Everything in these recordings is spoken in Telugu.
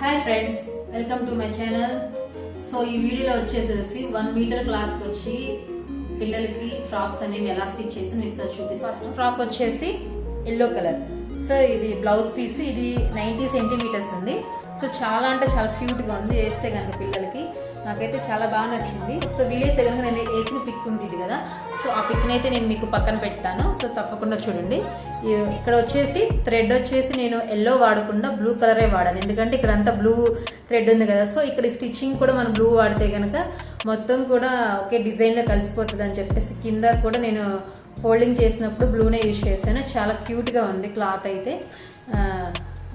Hi friends welcome to my channel so ఈ వీడియోలో వచ్చేసేసి వన్ మీటర్ క్లాత్ వచ్చి పిల్లలకి ఫ్రాక్స్ అనేవి ఎలా స్టిచ్ చేసి మీకు సార్ చూపిస్తాను ఫస్ట్ ఫ్రాక్ వచ్చేసి ఎల్లో కలర్ సో ఇది బ్లౌజ్ పీస్ ఇది నైంటీ సెంటీమీటర్స్ ఉంది. సో చాలా అంటే చాలా క్యూట్గా ఉంది. వేస్తే కనుక పిల్లలకి నాకైతే చాలా బాగా నచ్చింది. సో వీలైతే కనుక నేను వేసిన పిక్ ఉంది ఇది కదా. సో ఆ పిక్ని అయితే నేను మీకు పక్కన పెడతాను. సో తప్పకుండా చూడండి. ఇక్కడ వచ్చేసి థ్రెడ్ వచ్చేసి నేను ఎల్లో వాడకుండా బ్లూ కలరే వాడాను. ఎందుకంటే ఇక్కడ అంతా బ్లూ థ్రెడ్ ఉంది కదా. సో ఇక్కడ స్టిచ్చింగ్ కూడా మనం బ్లూ వాడితే కనుక మొత్తం కూడా ఒకే డిజైన్లో కలిసిపోతుంది అని చెప్పేసి కింద కూడా నేను ఫోల్డింగ్ చేసినప్పుడు బ్లూనే యూజ్ చేశాను. చాలా క్యూట్గా ఉంది క్లాత్ అయితే.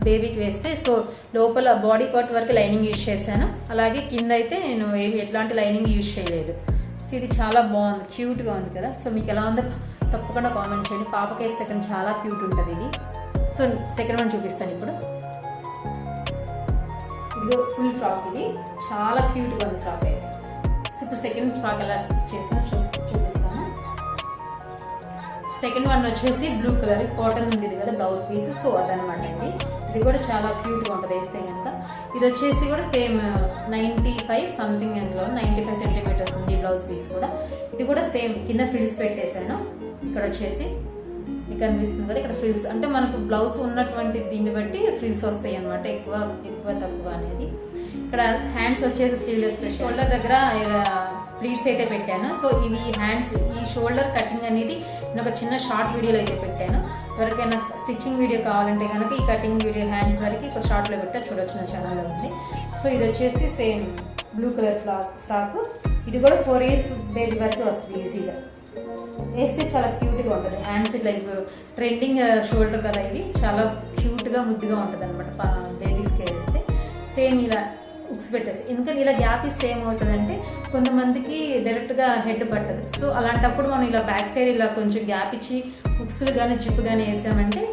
బేబీకి వేస్తే. సో లోపల బాడీ పార్ట్ వరకు లైనింగ్ యూజ్ చేశాను. అలాగే కింద అయితే నేను ఏవి ఎట్లాంటి లైనింగ్ యూజ్ చేయలేదు. సో ఇది చాలా బాగుంది. క్యూట్గా ఉంది కదా. సో మీకు ఎలా ఉందో తప్పకుండా కామెంట్ చేయండి. పాపకి వేస్తే కానీ చాలా క్యూట్ ఉంటుంది ఇది. సో సెకండ్ వన్ చూపిస్తాను ఇప్పుడు. ఇది ఫుల్ ఫ్రాక్ ఇది. చాలా క్యూట్గా ఉంది ఫ్రాక్ అయితే. ఇప్పుడు సెకండ్ ఫ్రాక్ ఎలా చేసినా చూపిస్తాను. సెకండ్ వన్ వచ్చేసి బ్లూ కలర్ కాటన్ ఉంది ఇది కదా బ్లౌజ్ పీస్ సో అదనమాట అండి. ఇది కూడా చాలా క్యూట్గా ఉంటుంది వేస్తే కనుక. ఇది వచ్చేసి కూడా సేమ్ నైంటీ ఫైవ్ సంథింగ్ అందులో నైంటీ ఫైవ్ సెంటీమీటర్స్ ఉంది బ్లౌజ్ పీస్ కూడా. ఇది కూడా సేమ్ కింద ఫ్రిల్స్ పెట్టేశాను. ఇక్కడ వచ్చేసి మీకు అనిపిస్తుంది కదా ఇక్కడ ఫ్రిల్స్ అంటే మనకు బ్లౌజ్ ఉన్నటువంటి దీన్ని బట్టి ఫ్రిల్స్ వస్తాయి అనమాట ఎక్కువ ఎక్కువ తక్కువ అనేది. ఇక్కడ హ్యాండ్స్ వచ్చేసి స్లీవ్లెస్ షోల్డర్ దగ్గర ప్లీట్స్ అయితే పెట్టాను. సో ఇవి హ్యాండ్స్ ఈ షోల్డర్ కటింగ్ అనేది నేను ఒక చిన్న షార్ట్ వీడియోలో అయితే పెట్టాను. ఎవరికైనా స్టిచ్చింగ్ వీడియో కావాలంటే కనుక ఈ కటింగ్ వీడియో హ్యాండ్స్ వరకు ఒక షార్ట్లో పెట్టా చూడొచ్చు నా ఛానల్లో ఉంది. సో ఇది వచ్చేసి same blue colour frock frock ఇది కూడా ఫోర్ ఇయర్స్ బేబీ వరకు వస్తుంది ఈజీగా వేస్తే చాలా క్యూట్గా ఉంటుంది. హ్యాండ్స్ ఇట్లా ట్రెండింగ్ షోల్డర్ కదా ఇది. చాలా క్యూట్గా ముద్దుగా ఉంటుంది అనమాట బేబీస్కి వేస్తే. సేమ్ ఇలా ఉక్స్ పెట్టేసి. ఎందుకంటే ఇలా గ్యాప్ ఇస్తే ఏమవుతుందంటే కొంతమందికి డైరెక్ట్గా హెడ్ పట్టదు. సో అలాంటప్పుడు మనం ఇలా బ్యాక్ సైడ్ ఇలా కొంచెం గ్యాప్ ఇచ్చి ఉక్స్లు కానీ జిప్ కానీ వేసామంటే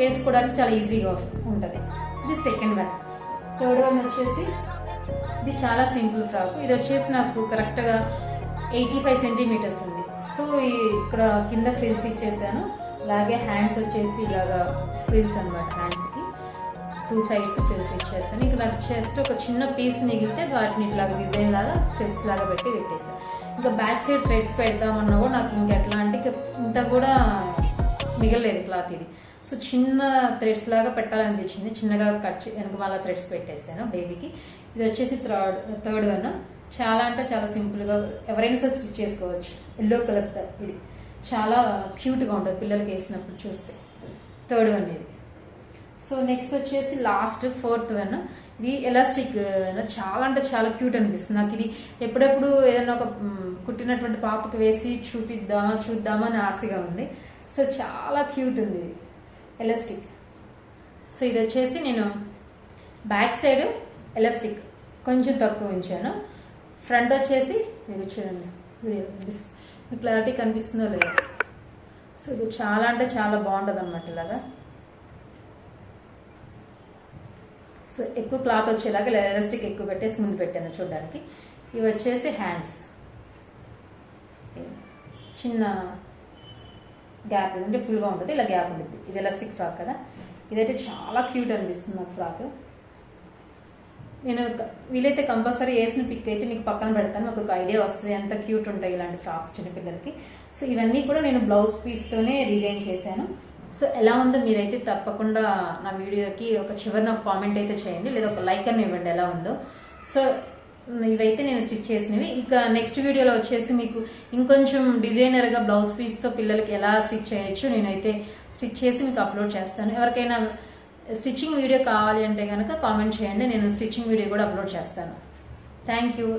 వేసుకోవడానికి చాలా ఈజీగా ఉంటుంది. ఇది సెకండ్ వన్ థర్డ్ వన్ వచ్చేసి ఇది చాలా సింపుల్ ఫ్రాక్ ఇది వచ్చేసి నాకు కరెక్ట్గా ఎయిటీ ఫైవ్ సెంటీమీటర్స్ ఉంది. సో ఈ ఇక్కడ కింద ఫ్రిల్స్ ఇచ్చేసాను. అలాగే హ్యాండ్స్ వచ్చేసి ఇలాగా ఫ్రిల్స్ అనమాట హ్యాండ్స్కి టూ సైడ్స్ ఫ్రిల్స్ ఇచ్చేస్తాను ఇక నాకు జస్ట్ ఒక చిన్న పీస్ మిగిలితే వాటిని ఇట్లాగా డిజైన్ లాగా స్టెప్స్ లాగా పెట్టి పెట్టేసాను ఇంకా బ్యాక్ సైడ్ థ్రెడ్స్ పెడదామన్నా కూడా నాకు ఇంకా ఎట్లా అంటే ఇంత కూడా మిగలలేదు క్లాత్ ఇది. సో చిన్న థ్రెడ్స్ లాగా పెట్టాలనిపించింది. చిన్నగా కట్ చే- వెనక మళ్ళీ థ్రెడ్స్ పెట్టేశాను బేబీకి ఇది వచ్చేసి థర్డ్ థర్డ్ వన్ చాలా అంటే చాలా సింపుల్గా ఎవరైనా సరే స్టిచ్ చేసుకోవచ్చు. ఎల్లో కలర్ ఇది. చాలా క్యూట్గా ఉంటుంది పిల్లలకి వేసినప్పుడు చూస్తే. థర్డ్ వన్ ఇది. సో నెక్స్ట్ వచ్చేసి లాస్ట్ ఫోర్త్ వన్. ఇది ఎలాస్టిక్ చాలా అంటే చాలా క్యూట్ అనిపిస్తుంది. నాకు ఇది ఎప్పుడెప్పుడు ఏదైనా ఒక కుట్టినటువంటి పాపకు వేసి చూపిద్దామా చూద్దామా అని ఆశగా ఉంది. సో చాలా క్యూట్ ఉంది ఎలాస్టిక్. సో ఇది వచ్చేసి నేను బ్యాక్ సైడ్ ఎలాస్టిక్ కొంచెం తక్కువ ఉంచాను. ఫ్రంట్ వచ్చేసి ఇది చూడండి వీడియో కనిపిస్తుంది. క్లారిటీ కనిపిస్తుందో లేదు. సో ఇది చాలా అంటే చాలా బాగుంటుంది అనమాట ఇలాగా. సో ఎక్కువ క్లాత్ వచ్చేలాగా ఎలాస్టిక్ ఎక్కువ పెట్టేసి ముందు పెట్టాను చూడడానికి. ఇవి వచ్చేసి హ్యాండ్స్. చిన్న గ్యాప్ అంటే ఫుల్గా ఉంటుంది. ఇలా గ్యాప్ ఉంటుంది. ఇది ఎలాస్టిక్ ఫ్రాక్ కదా. ఇదైతే చాలా క్యూట్ అనిపిస్తుంది నాకు ఫ్రాక్. నేను వీలైతే కంపల్సరీ వేసిన పిక్ అయితే మీకు పక్కన పెడతాను. ఒక ఐడియా వస్తుంది. ఎంత క్యూట్ ఉంటాయి ఇలాంటి ఫ్రాక్స్ చిన్నపిల్లలకి. సో ఇవన్నీ కూడా నేను బ్లౌజ్ పీస్తోనే డిజైన్ చేశాను. సో ఎలా ఉందో మీరైతే తప్పకుండా నా వీడియోకి ఒక చివరిన ఒక కామెంట్ అయితే చేయండి లేదా ఒక లైక్ అని ఇవ్వండి ఎలా ఉందో. సో ఇవైతే నేను స్టిచ్ చేసినవి. ఇక నెక్స్ట్ వీడియోలో వచ్చేసి మీకు ఇంకొంచెం డిజైనర్గా బ్లౌజ్ పీస్తో పిల్లలకి ఎలా స్టిచ్ చేయొచ్చు నేనైతే స్టిచ్ చేసి మీకు అప్లోడ్ చేస్తాను. ఎవరికైనా స్టిచ్చింగ్ వీడియో కావాలి అంటే కనుక కామెంట్ చేయండి నేను స్టిచ్చింగ్ వీడియో కూడా అప్లోడ్ చేస్తాను. Thank you